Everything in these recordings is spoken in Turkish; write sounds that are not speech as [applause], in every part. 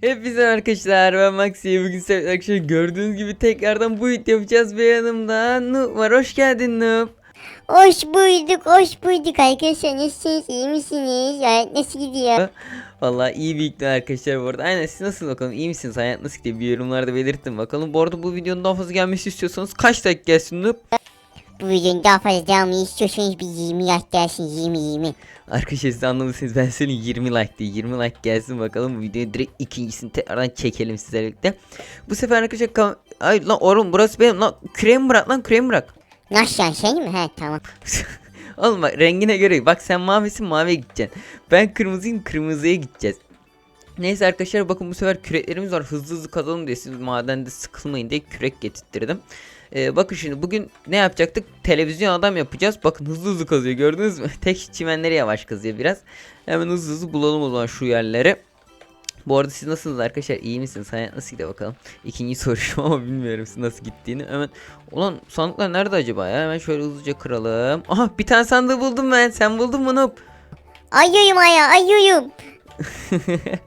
Hepinize arkadaşlar ben Maxi bugün sizlerle arkadaşlar. Gördüğünüz gibi tekrardan bu video yapacağız ve yanımda Noob var. Hoş geldin Noob Hoş bulduk, hoş bulduk. Arkadaşlar. Nasılsınız, iyi misiniz? Hayat nasıl gidiyor? Vallahi iyi bir ikna arkadaşlar bu arada. Aynen siz nasılsınız bakalım? İyi misiniz? Hayat nasıl gidiyor? Bir yorumlarda belirtin bakalım. Bu arada bu videonun daha fazla gelmesi istiyorsanız kaç dakika gelsin Noob Bu videonun daha fazla devamını istiyorsanız bir 20 yaş dersin, 20-20. Arkadaşlar siz anladıysanız ben senin 20 like değil 20 like gelsin bakalım bu videoyu direkt ikincisini tekrardan çekelim sizlerle birlikte Bu sefer arkadaşlar Ay lan oğlum burası benim lan küreğimi bırak lan küreğimi bırak Nasıl yani şey mi? He tamam. [laughs] Oğlum bak rengine göre bak sen mavisin maviye gideceksin. Ben kırmızıyım kırmızıya gideceğiz. Neyse arkadaşlar bakın bu sefer küreklerimiz var hızlı hızlı kazalım diye siz madende sıkılmayın diye kürek getirttirdim. Ee, bakın şimdi bugün ne yapacaktık? Televizyon adam yapacağız. Bakın hızlı hızlı kazıyor gördünüz mü? [laughs] Tek çimenleri yavaş kazıyor biraz. Hemen hızlı hızlı bulalım o zaman şu yerleri. Bu arada siz nasılsınız arkadaşlar? İyi misiniz? Hayat nasıl gidiyor bakalım? İkinci [laughs] soruşum ama bilmiyorum siz nasıl gittiğini. Hemen Ulan sandıklar nerede acaba ya? Hemen şöyle hızlıca kıralım. Aha bir tane sandığı buldum ben. Sen buldun mu Noob? Ayıyorum aya, ayıyorum. [laughs]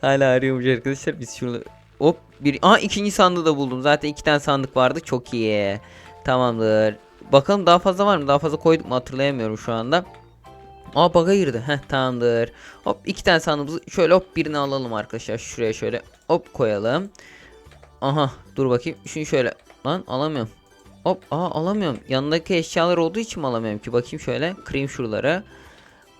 Hala arıyormuş arkadaşlar. Biz şurada hop bir Aha ikinci sandığı da buldum. Zaten iki tane sandık vardı. Çok iyi. Tamamdır. Bakalım daha fazla var mı? Daha fazla koyduk mu hatırlayamıyorum şu anda. Aa baga girdi. Heh tamamdır. Hop iki tane sandığımızı şöyle hop birini alalım arkadaşlar. Şuraya şöyle hop koyalım. Aha dur bakayım. Şunu şöyle. Lan alamıyorum. Hop aa alamıyorum. Yanındaki eşyalar olduğu için mi alamıyorum ki? Bakayım şöyle. Kırayım şuralara.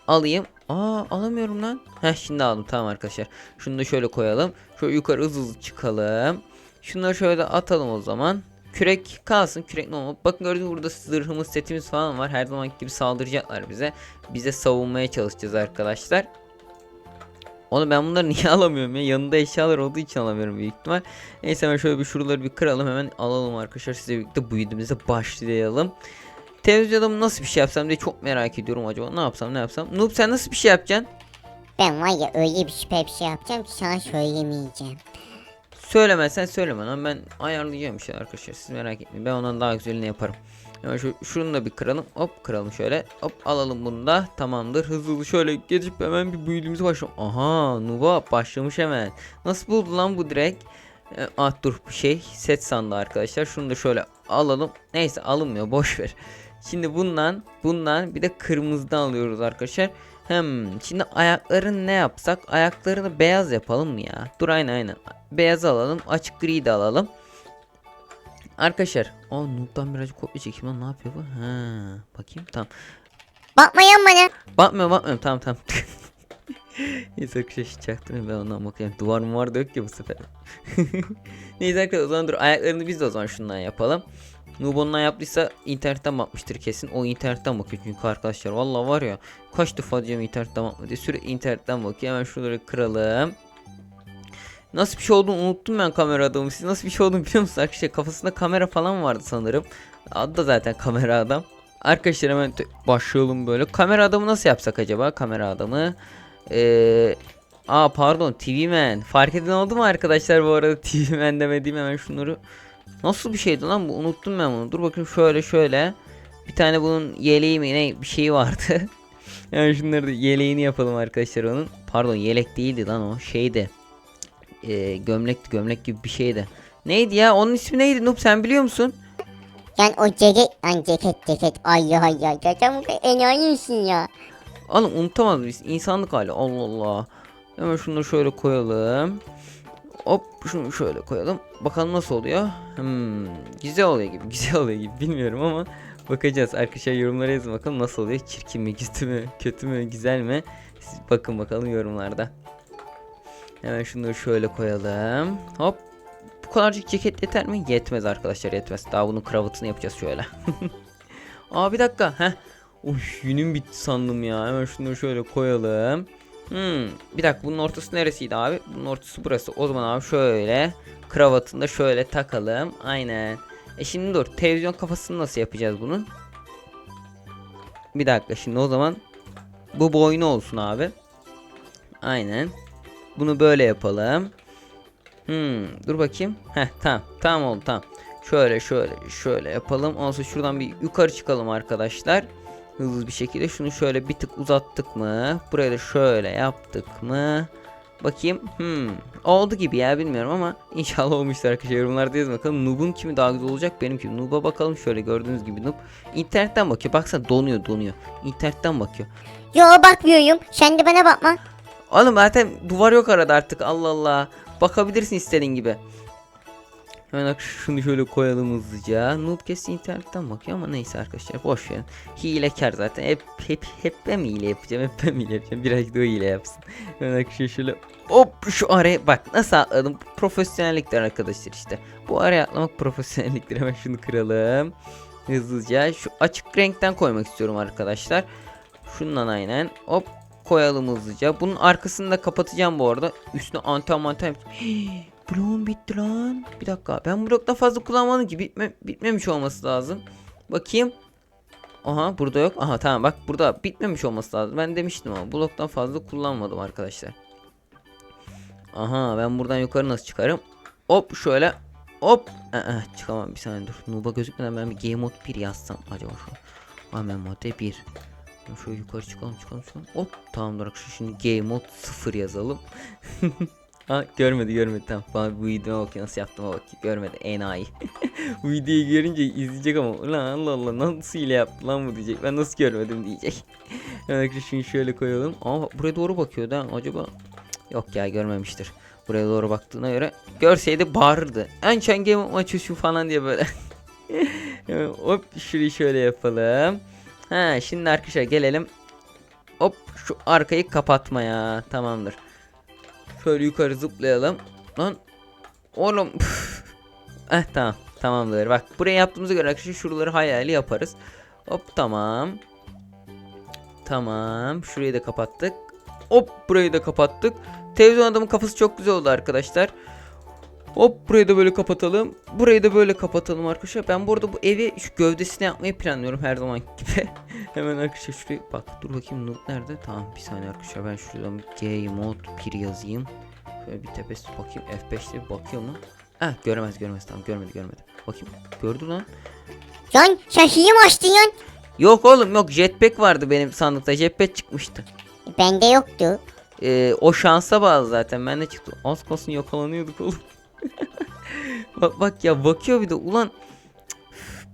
Alayım. Aa alamıyorum lan. Heh şimdi aldım tamam arkadaşlar. Şunu da şöyle koyalım. Şöyle yukarı hızlı hızlı çıkalım. Şunları şöyle atalım o zaman. Kürek kalsın. Kürek ne olmalı? Bakın gördüğünüz burada zırhımız setimiz falan var. Her zamanki gibi saldıracaklar bize. Bize savunmaya çalışacağız arkadaşlar. Onu ben bunları [laughs] niye alamıyorum ya? Yanında eşyalar olduğu için alamıyorum büyük ihtimal. Neyse hemen şöyle bir şuraları bir kıralım hemen alalım arkadaşlar. Sizle birlikte bu videomuza başlayalım. Televizyonda nasıl bir şey yapsam diye çok merak ediyorum acaba. Ne yapsam ne yapsam. Noob sen nasıl bir şey yapacaksın? Ben var ya öyle bir süper bir şey yapacağım ki sana söylemeyeceğim. Söylemezsen söyleme lan ben ayarlayacağım işte arkadaşlar siz merak etmeyin ben ondan daha güzelini yaparım. Hemen şu, şunu da bir kıralım hop kıralım şöyle hop alalım bunu da tamamdır hızlı hızlı şöyle geçip hemen bir büyüdüğümüzü başlayalım. Aha Nuba başlamış hemen. Nasıl buldu lan bu direkt? Ee, ah dur bir şey set sandı arkadaşlar şunu da şöyle alalım neyse alınmıyor boş ver. Şimdi bundan bundan bir de kırmızıdan alıyoruz arkadaşlar. Hem şimdi ayaklarını ne yapsak? Ayaklarını beyaz yapalım mı ya? Dur aynen aynen. Beyaz alalım. Açık gri de alalım. Arkadaşlar. O Noob'dan birazcık kopya çekeyim lan. Ne yapıyor bu? Ha, bakayım tamam. Bakmayan bana. Bakmıyorum bakmıyorum tamam tamam. [laughs] Neyse çaktırmayın ben ondan bakayım. Duvar mı var da yok ki bu sefer. [laughs] Neyse arkadaşlar o zaman dur ayaklarını biz de o zaman şundan yapalım. Noob ondan yaptıysa internetten bakmıştır kesin. O internetten bakıyor çünkü arkadaşlar. Vallahi var ya kaç defa diyeceğim internetten bakma diye sürekli internetten bakıyor. Hemen şuraları kıralım. Nasıl bir şey olduğunu unuttum ben kamera adamı. Siz nasıl bir şey olduğunu biliyor musunuz arkadaşlar? Kafasında kamera falan vardı sanırım. Adı da zaten kamera adam. Arkadaşlar hemen başlayalım böyle. Kamera adamı nasıl yapsak acaba? Kamera adamı. Eee... Aa pardon TV Man. Fark eden oldu mu arkadaşlar bu arada [laughs] TV Man demediğim hemen şunları. Nasıl bir şeydi lan bu? Unuttum ben bunu. Dur bakayım şöyle şöyle. Bir tane bunun yeleği mi ne bir şeyi vardı. [laughs] yani şunları da yeleğini yapalım arkadaşlar onun. Pardon yelek değildi lan o şeydi. Ee, gömlekti gömlek gibi bir şeydi. Neydi ya? Onun ismi neydi? Noob sen biliyor musun? Yani o ceket, yani ceket ceket. Ay ay ay. Zaten bu kadar enayi misin ya? Oğlum unutamaz mıyız? İnsanlık hali. Allah Allah. Hemen şunları şöyle koyalım. Şunu şöyle koyalım. Bakalım nasıl oluyor. Hmm, güzel oluyor gibi. [laughs] Güzel oluyor gibi. Bilmiyorum ama bakacağız. Arkadaşlar yorumlara yazın bakalım nasıl oluyor. Çirkin mi, kötü mü, kötü mü, güzel mi? Siz bakın bakalım yorumlarda. Hemen şunları şöyle koyalım. Hop. Bu kadarcık ceket yeter mi? Yetmez arkadaşlar yetmez. Daha bunun kravatını yapacağız şöyle. [laughs] Aa bir dakika. Heh. Uf yünüm bitti sandım ya. Hemen şunları şöyle koyalım. Hmm, bir dakika bunun ortası neresiydi abi? Bunun ortası burası. O zaman abi şöyle kravatını da şöyle takalım. Aynen. E şimdi dur. Televizyon kafasını nasıl yapacağız bunun? Bir dakika şimdi o zaman bu boynu olsun abi. Aynen. Bunu böyle yapalım. Hmm, dur bakayım. Heh tamam. Tamam oldu tamam. Şöyle şöyle şöyle yapalım. Ondan sonra şuradan bir yukarı çıkalım arkadaşlar. Hızlı bir şekilde şunu şöyle bir tık uzattık mı? Buraya da şöyle yaptık mı? Bakayım. Hmm. Oldu gibi ya bilmiyorum ama [laughs] inşallah olmuştur arkadaşlar. Yorumlarda yazın bakalım. Noob'un kimi daha güzel olacak benim kimi. Noob'a bakalım şöyle gördüğünüz gibi Noob. İnternetten bakıyor. Baksana donuyor donuyor. İnternetten bakıyor. Yo bakmıyorum. Sen de bana bakma. Oğlum zaten duvar yok arada artık. Allah Allah. Bakabilirsin istediğin gibi. Hemen şunu şöyle koyalım hızlıca. Noob kesin internetten bakıyor ama neyse arkadaşlar boş verin. Hilekar zaten. Hep hep hep ben hile yapacağım? Hep ben hile yapacağım? Birazcık da o hile yapsın. Hemen arkadaşlar şöyle hop şu araya bak nasıl atladım. Profesyonelliktir arkadaşlar işte. Bu araya atlamak profesyonelliktir. Hemen şunu kıralım. Hızlıca şu açık renkten koymak istiyorum arkadaşlar. Şundan aynen. Hop koyalım hızlıca. Bunun arkasını da kapatacağım bu arada. Üstüne anten manten. Bloğum bitti lan. Bir dakika. Ben bloktan fazla kullanmadım ki. Bitme, bitmemiş olması lazım. Bakayım. Aha burada yok. Aha tamam bak burada bitmemiş olması lazım. Ben demiştim ama bloktan fazla kullanmadım arkadaşlar. Aha ben buradan yukarı nasıl çıkarım? Hop şöyle. Hop. Aa, çıkamam bir saniye dur. Nuba gözükmeden ben bir game mode 1 yazsam acaba şu. Hemen mode 1. Şöyle yukarı çıkalım çıkalım çıkalım. Hop tamamdır şimdi game mode 0 yazalım. [laughs] ha görmedi görmedi tamam. Bana bu videoma bakıyor nasıl yaptığıma bakıyor. Görmedi enayi. [laughs] bu videoyu görünce izleyecek ama ulan Allah Allah nasıl hile yaptı lan bu diyecek. Ben nasıl görmedim diyecek. [laughs] Arkadaşlar şunu şöyle koyalım. Ama buraya doğru bakıyor da acaba. Yok ya görmemiştir. Buraya doğru baktığına göre görseydi bağırırdı. En mode maçı şu falan diye böyle. [laughs] Hemen Hop şurayı şöyle yapalım. Ha şimdi arkadaşlar gelelim. Hop şu arkayı kapatmaya. Tamamdır. Şöyle yukarı zıplayalım. Lan oğlum. eh tamam. Tamamdır. Bak buraya yaptığımıza göre arkadaşlar şuraları hayali yaparız. Hop tamam. Tamam. Şurayı da kapattık. Hop burayı da kapattık. Televizyon adamın kafası çok güzel oldu arkadaşlar. Hop burayı da böyle kapatalım. Burayı da böyle kapatalım arkadaşlar. Ben bu arada bu evi şu gövdesine yapmayı planlıyorum her zaman gibi. [laughs] Hemen arkadaşlar şuraya bak dur bakayım not nerede? Tamam bir saniye arkadaşlar ben şuradan bir G mod 1 yazayım. Şöyle bir tepesi bakayım F5'te bir bakıyor mu? Ah göremez göremez tamam görmedi görmedi. Bakayım gördü lan. Lan sen hile mi açtın lan? Yok oğlum yok jetpack vardı benim sandıkta jetpack çıkmıştı. Bende yoktu. Ee, o şansa bağlı zaten ben de çıktı. Az kalsın yakalanıyorduk oğlum. Bak bak ya bakıyor bir de ulan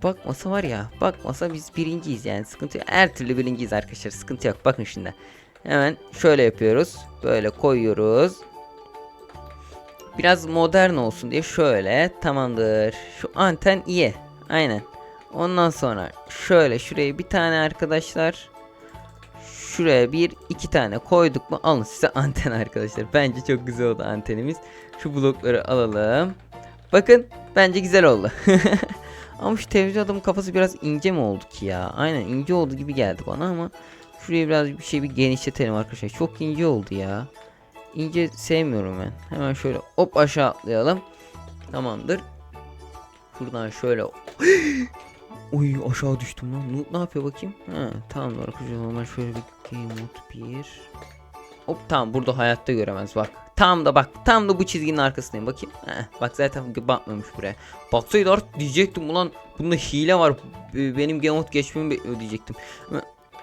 bakmasa var ya bakmasa biz birinciyiz yani sıkıntı yok. Her türlü birinciyiz arkadaşlar sıkıntı yok bakın şimdi. Hemen şöyle yapıyoruz böyle koyuyoruz. Biraz modern olsun diye şöyle tamamdır. Şu anten iyi aynen. Ondan sonra şöyle şuraya bir tane arkadaşlar şuraya bir iki tane koyduk mu alın size [laughs] anten arkadaşlar. Bence çok güzel oldu antenimiz. Şu blokları alalım. Bakın bence güzel oldu. [laughs] ama şu televizyon adamın kafası biraz ince mi oldu ki ya? Aynen ince oldu gibi geldi bana ama şuraya biraz bir şey bir genişletelim arkadaşlar. Çok ince oldu ya. İnce sevmiyorum ben. Hemen şöyle hop aşağı atlayalım. Tamamdır. Şuradan şöyle [gasps] Oy aşağı düştüm lan. Ne, ne yapıyor bakayım? Ha tamam arkadaşlar normal şöyle bir game mode 1. Hop tamam burada hayatta göremez bak. Tam da bak tam da bu çizginin arkasındayım bakayım. Heh, bak zaten bakmamış buraya. Baksaydı artık diyecektim ulan bunda hile var. Benim game mode geçmemi bekliyor diyecektim.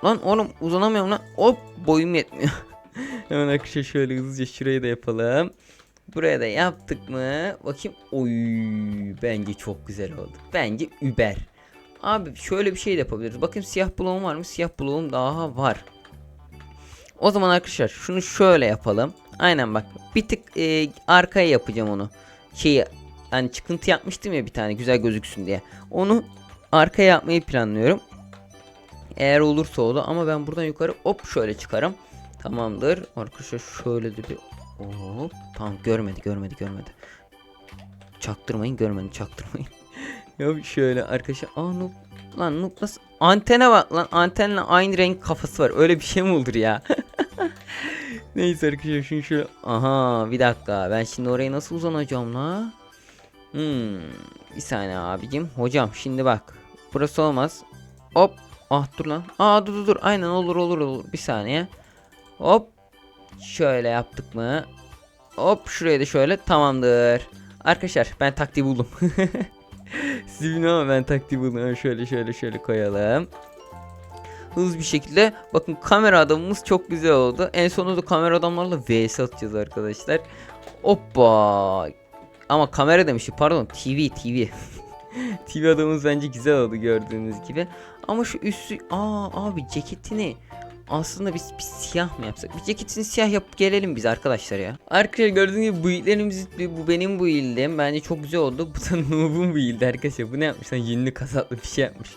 Lan oğlum uzanamıyorum lan. Hop boyum yetmiyor. [laughs] Hemen arkadaşlar şöyle hızlıca şurayı da yapalım. Buraya da yaptık mı? Bakayım. Oy bence çok güzel oldu. Bence über. Abi şöyle bir şey de yapabiliriz. Bakın siyah bloğum var mı? Siyah bloğum daha var. O zaman arkadaşlar şunu şöyle yapalım. Aynen bak. Bir tık e, arkaya yapacağım onu. Şeyi hani çıkıntı yapmıştım ya bir tane güzel gözüksün diye. Onu arkaya yapmayı planlıyorum. Eğer olursa oldu ama ben buradan yukarı hop şöyle çıkarım. Tamamdır. Arkadaşlar şöyle de bir hop. Tamam görmedi görmedi görmedi. Çaktırmayın görmedi çaktırmayın. Ya şöyle arkadaşlar aa noob lan noob nasıl antene bak lan antenle aynı renk kafası var. Öyle bir şey mi olur ya? [laughs] Neyse arkadaşlar şunu şöyle aha bir dakika ben şimdi oraya nasıl uzanacağım la? Hmm bir saniye abicim. Hocam şimdi bak burası olmaz. Hop ah dur lan. Aa dur dur dur aynen olur olur olur. Bir saniye. Hop şöyle yaptık mı? Hop şuraya da şöyle tamamdır. Arkadaşlar ben taktiği buldum [laughs] Siz bilmiyorum ama ben taktiği buldum. Şöyle şöyle şöyle koyalım. hızlı bir şekilde. Bakın kamera adamımız çok güzel oldu. En sonunda da kamera adamlarla vs atacağız arkadaşlar. Hoppa. Ama kamera demişim pardon TV TV. [laughs] TV adamımız bence güzel oldu gördüğünüz gibi. Ama şu üstü aa abi ceketini aslında biz bir siyah mı yapsak? Bir ceketini siyah yapıp gelelim biz arkadaşlar ya. Arkadaşlar gördüğünüz gibi bu illerimiz bu benim bu ildim. Bence çok güzel oldu. Bu da [laughs] Noob'un bu ildi arkadaşlar. Bu ne yapmış lan? Yünlü kasaplı bir şey yapmış.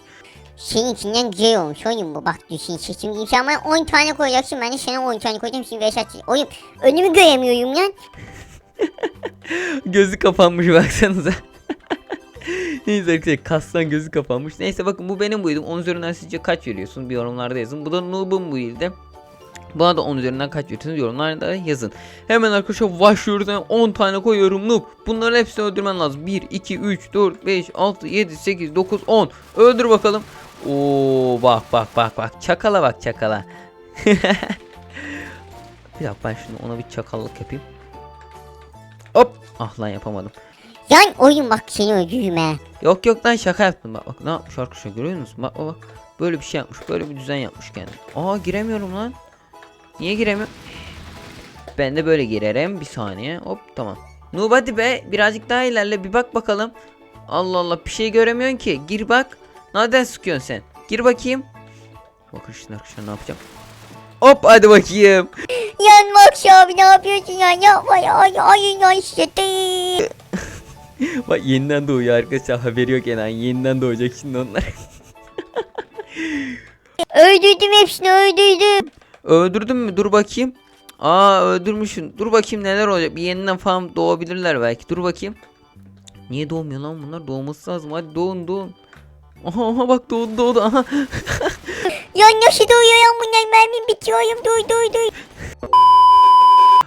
Senin içinden güzel olmuş oyun bu. Bak düşün seçim. Bana 10 tane koyacaksın. Ben de sana 10 tane koyacağım. Şimdi 5 atacağım. Oyun önümü göremiyorum lan. [laughs] Gözü kapanmış baksanıza. Neyse arkadaşlar kastan gözü kapanmış. Neyse bakın bu benim build'im. 10 üzerinden sizce kaç veriyorsunuz? Bir yorumlarda yazın. Bu da Noob'un build'i. Buna da 10 üzerinden kaç veriyorsunuz yorumlarda yazın. Hemen arkadaşlar başlıyoruz. Yani 10 tane koyuyorum noob. Bunların hepsini öldürmen lazım. 1, 2, 3, 4, 5, 6, 7, 8, 9, 10. Öldür bakalım. Oo bak bak bak bak. Çakala bak çakala. [laughs] bir dakika ben şimdi ona bir çakallık yapayım. Hop. Ah lan yapamadım. Yan oyun bak seni öldürürüm ha. Yok yok lan şaka yaptım bak bak ne yapmış arkadaşlar görüyor musun bak bak bak böyle bir şey yapmış böyle bir düzen yapmış kendi Aa giremiyorum lan Niye giremiyorum Ben de böyle girerim bir saniye hop tamam Noob hadi be birazcık daha ilerle bir bak bakalım Allah Allah bir şey göremiyorsun ki gir bak Nereden sıkıyorsun sen gir bakayım Bakın şimdi arkadaşlar ne yapacağım Hop hadi bakayım Yan Max abi ne yapıyorsun ya? Yapma ya. Hayır ya işte değil. [laughs] Bak yeniden doğuyor arkadaşlar haberi yok yani yeniden doğacak şimdi onlar [laughs] Öldürdüm hepsini öldürdüm. Öldürdün mü? Dur bakayım. Aa öldürmüşsün. Dur bakayım neler olacak. Bir yeniden falan doğabilirler belki. Dur bakayım. Niye doğmuyor lan bunlar? Doğması lazım. Hadi doğun doğun. Aha, aha bak doğdu doğdu. Aha. [laughs] Yan nasıl doğuyor yan bunlar mermim bitiyorum. Duy duy duy.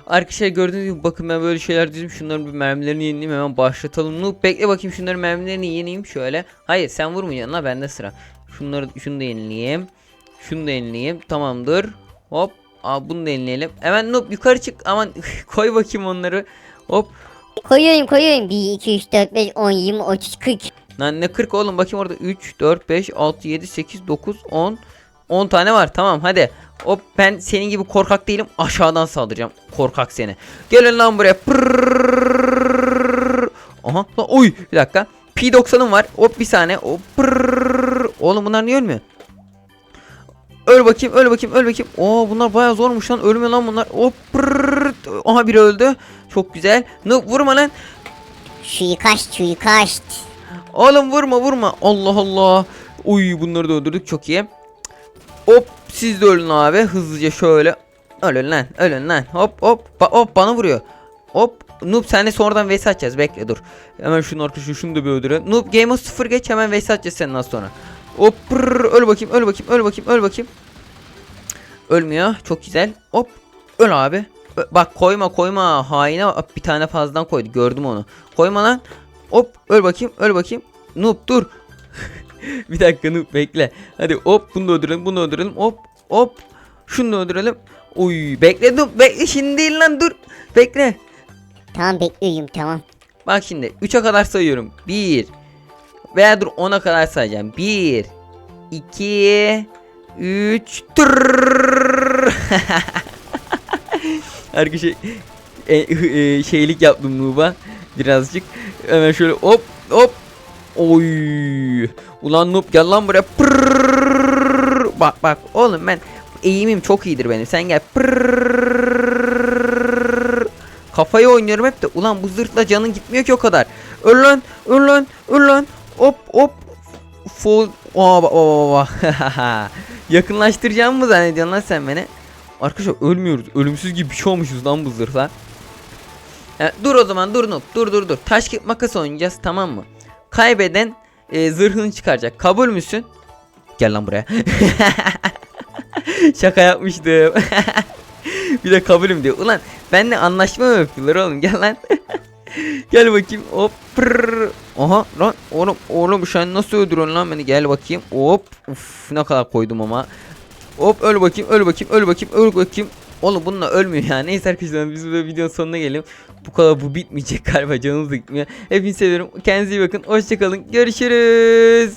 Arkadaşlar gördüğünüz gibi bakın ben böyle şeyler dizdim. Şunların bir mermilerini yenileyim hemen başlatalım. Noob bekle bakayım şunların mermilerini yenileyim şöyle. Hayır sen vurmayacaksın la bende sıra. Şunları şunu da yenileyim. Şunu da yenileyim. Tamamdır. Hop. Aa bunu da yenileyelim. Hemen Noob yukarı çık. Aman koy bakayım onları. Hop. Koyuyorum koyuyorum. 1, 2, 3, 4, 5, 10, 20, 30, 40. Lan ne 40 oğlum bakayım orada 3 4 5 6 7 8 9 10 10 tane var tamam hadi. Hop ben senin gibi korkak değilim aşağıdan saldıracağım korkak seni. Gelin lan buraya. Pırrrr. Aha lan oy bir dakika. P90'ım var. Hop bir saniye. Hop. Oğlum bunlar niye ölmüyor? Öl bakayım, öl bakayım, öl bakayım. Oo bunlar bayağı zormuş lan. Ölmüyor lan bunlar. Hop. Aha biri öldü. Çok güzel. Ne vurma lan. Suikast suikast. Oğlum vurma vurma. Allah Allah. Uy bunları da öldürdük çok iyi. Hop siz de ölün abi. Hızlıca şöyle. Ölün lan ölün lan. Hop hop. Ba hop bana vuruyor. Hop. Noob senle sonradan vs atacağız. Bekle dur. Hemen şunu arkadaşı şunu da bir öldürelim. Noob Game of 0 geç hemen vs atacağız seninle az sonra. Hop pırr, öl bakayım öl bakayım öl bakayım öl bakayım. Ölmüyor. Çok güzel. Hop. Öl abi. Ö- Bak koyma koyma. Haine bir tane fazladan koydu. Gördüm onu. Koyma lan. Hop öl bakayım öl bakayım. Noob dur. [laughs] [laughs] bir dakika Noob bekle. Hadi hop bunu da öldürelim bunu da öldürelim. Hop hop. Şunu da öldürelim. Uy bekle Noob bekle şimdi değil lan dur. Bekle. Tamam bekliyorum tamam. Bak şimdi 3'e kadar sayıyorum. 1 veya dur 10'a kadar sayacağım. 1 2 3 Arkadaşlar e, e, şeylik yaptım Nuba birazcık. Hemen şöyle hop hop. Oy. Ulan Noob gel lan buraya. Pırrrr. Bak bak oğlum ben eğimim çok iyidir benim. Sen gel. Pırrrr. Kafayı oynuyorum hep de. Ulan bu zırhla canın gitmiyor ki o kadar. Öl lan, öl lan, öl lan. Hop hop. Full. Bak bak bak, bak. Yakınlaştıracağım mı zannediyorsun lan sen beni? Arkadaşlar ölmüyoruz. Ölümsüz gibi bir şey olmuşuz lan bu zırhla. Ya, dur o zaman dur Noob. Dur dur dur. Taş kağıt makas oynayacağız tamam mı? Kaybeden e, zırhını çıkaracak. Kabul müsün? Gel lan buraya. [laughs] Şaka yapmıştım. [laughs] bir de kabulüm diyor. Ulan benle anlaşma mı yapıyorlar oğlum? Gel lan. [laughs] Gel bakayım. Hop. Pırrr. Aha lan oğlum oğlum sen nasıl öldürüyorsun lan beni? Gel bakayım. Hop. Uf ne kadar koydum ama. Hop öl bakayım öl bakayım öl bakayım öl bakayım. Oğlum bununla ölmüyor ya. Neyse arkadaşlar biz de videonun sonuna gelelim. Bu kadar bu bitmeyecek galiba canımız da gitmiyor. Hepinizi seviyorum. Kendinize iyi bakın. Hoşçakalın. Görüşürüz.